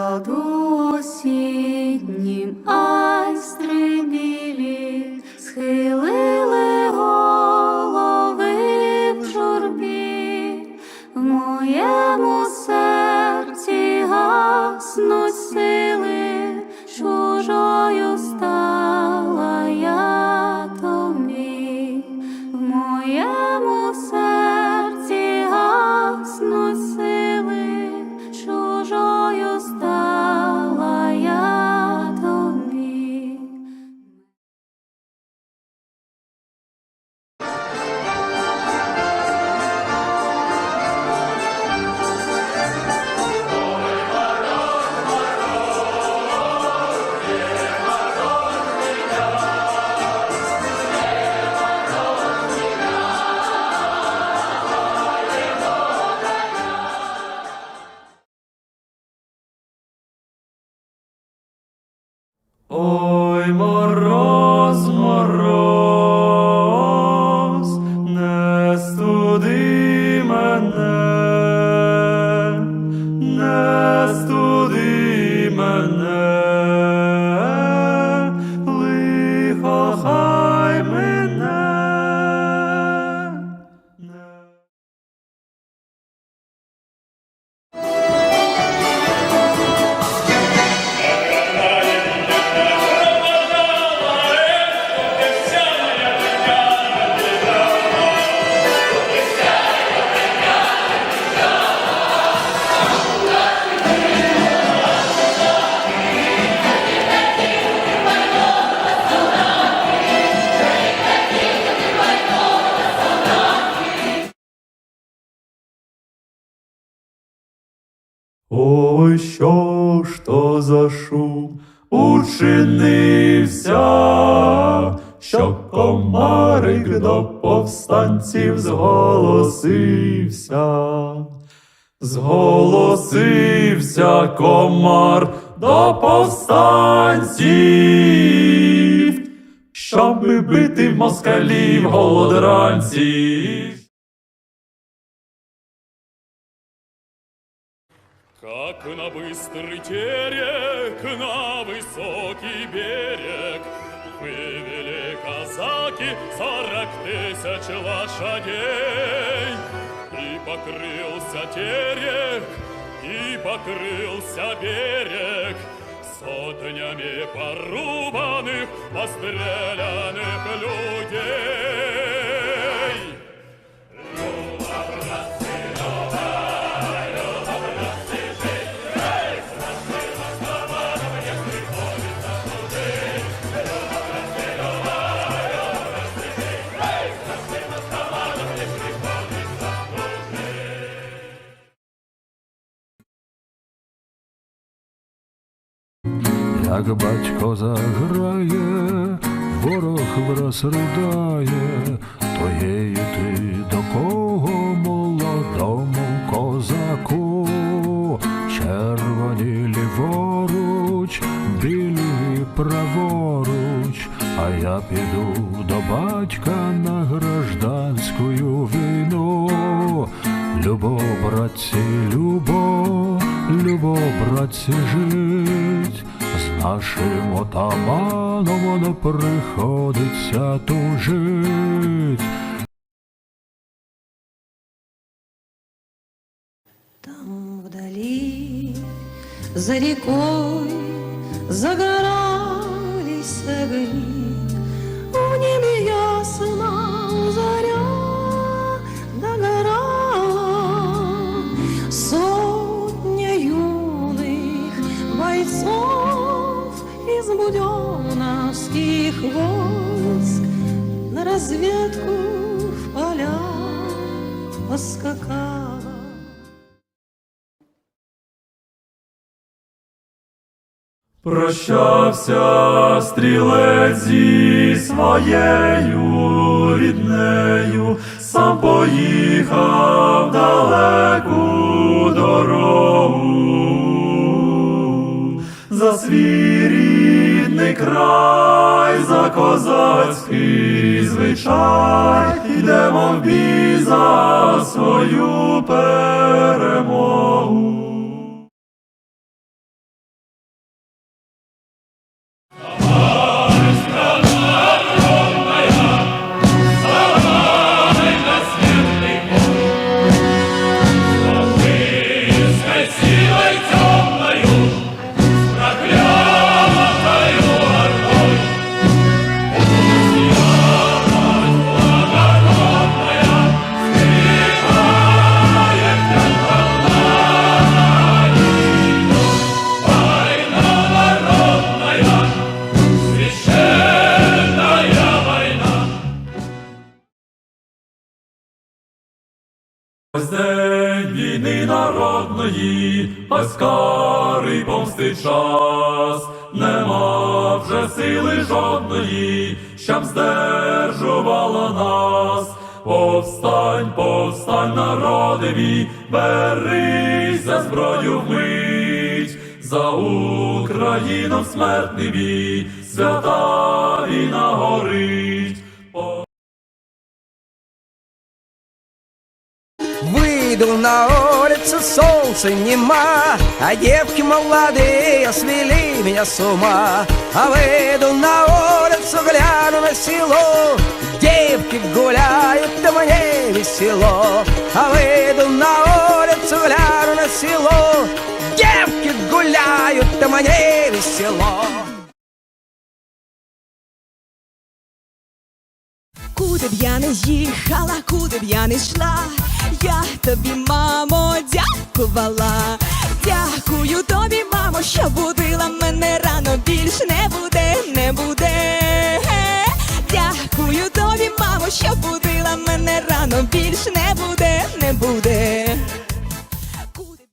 саду осіннім айстри білі схилили не студи що ж за шум учинився, що комарик до повстанців зголосився, зголосився комар до повстанців, щоб бити москалів голодранців. Как на быстрый терек, на высокий берег. Вывели казаки сорок тысяч лошадей. И покрылся терек, и покрылся берег. Сотнями порубанных, постреляных людей Як батько заграє, ворог враз ридає, то є йти до кого молодому козаку, червоні ліворуч, білі праворуч, а я піду до батька на гражданську війну. Любо, братці, любо, любо, братці, жить, нашим отаманом воно приходиться тужить. Там вдали, за рекой, загорались огни, Прощався стрілець зі своєю ріднею, сам поїхав далеку дорогу. За свій рідний край, за козацький звичай, йдемо в бій за свою перемогу. Народної, ось карий помсти час, нема вже сили жодної, щоб здержувала нас. Повстань, повстань, народові, берись за зброю вмить, за Україну смертний бій, свята війна горить. Выйду на улицу, солнца нема, А девки молодые свели меня с ума. А выйду на улицу, гляну на село, Девки гуляют, да мне весело. А выйду на улицу, гляну на село, Девки гуляют, да мне весело. Куди б я не їхала, куди б я не йшла, я тобі, мамо, дякувала. Дякую тобі, мамо, що будила мене рано більш не буде, не буде. Дякую тобі, мамо, що будила мене рано більш не буде, не буде. Куди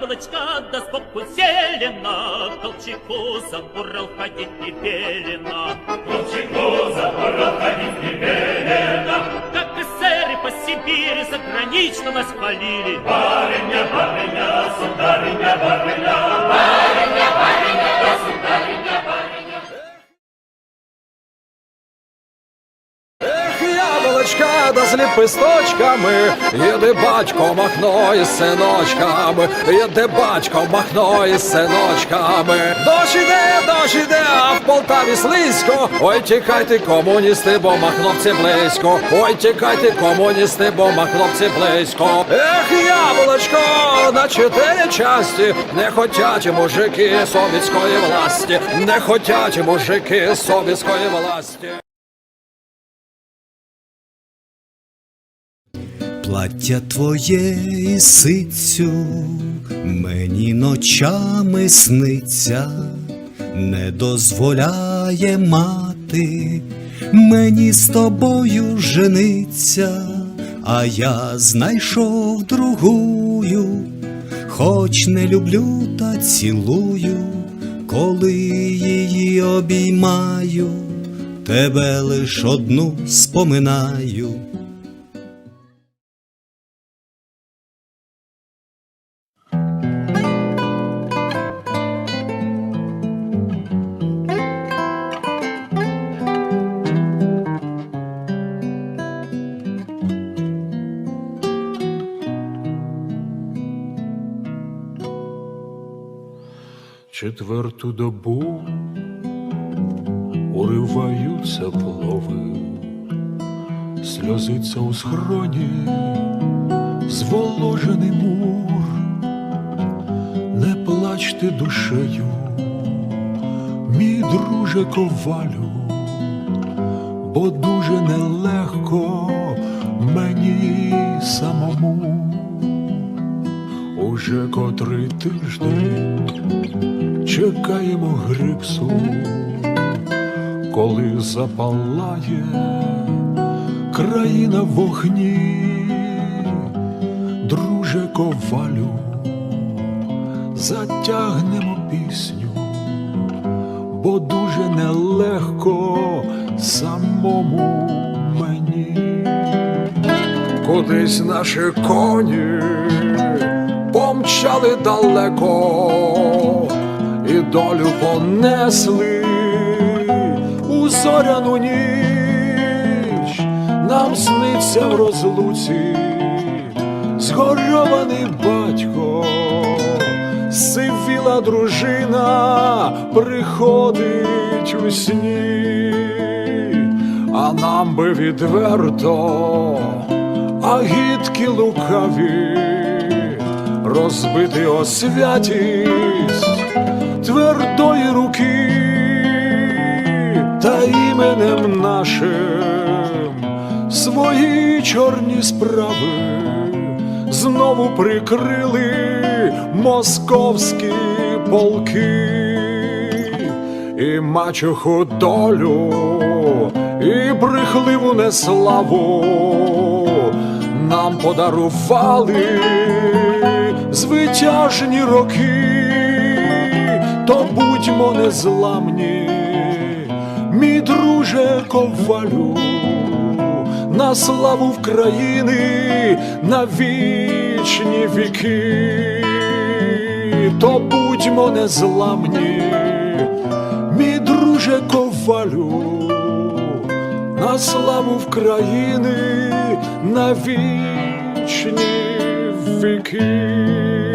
яблочко, да сбоку зелено, Колчаку за Урал ходить не велено. Колчаку за Урал ходить не велено. Как эсеры по Сибири загранично нас хвалили. Барыня, барыня, сударыня, з ліписточками, Іде батько махно із синочками, Іде батько махно із синочками. Дощ іде, дощ іде, а в Полтаві слизько. Ой, тікайте, комуністи, бо махновці близько. Ой, тікайте, комуністи, бо махновці близько. Ех, яблочко, на чотири часті, не хотять мужики совітської власті, не хотять мужики совітської власті. Плаття твоє і сицю. Мені ночами сниться, не дозволяє мати. Мені з тобою жениться, а я знайшов другую, хоч не люблю та цілую, коли її обіймаю, тебе лиш одну споминаю. Четверту добу уриваються плови, сльозиться у схроні зволожений мур, не плачте душею, мій друже ковалю, бо дуже нелегко мені самому. Уже котрий тиждень чекаємо грипсу, коли запалає країна вогні, друже ковалю, затягнемо пісню, бо дуже нелегко самому мені. Кудись наші коні помчали далеко і долю понесли у зоряну ніч. Нам сниться в розлуці згорьований батько, сивіла дружина приходить у сні, а нам би відверто а агітки лукаві, розбити о святість твердої руки, та іменем нашим свої чорні справи знову прикрили московські полки. І мачуху долю, і брехливу неславу нам подарували звитяжні роки, то будьмо незламні, мій друже ковалю, на славу в країни на вічні віки, то будьмо незламні, мій друже ковалю, на славу в країни на вічні віки.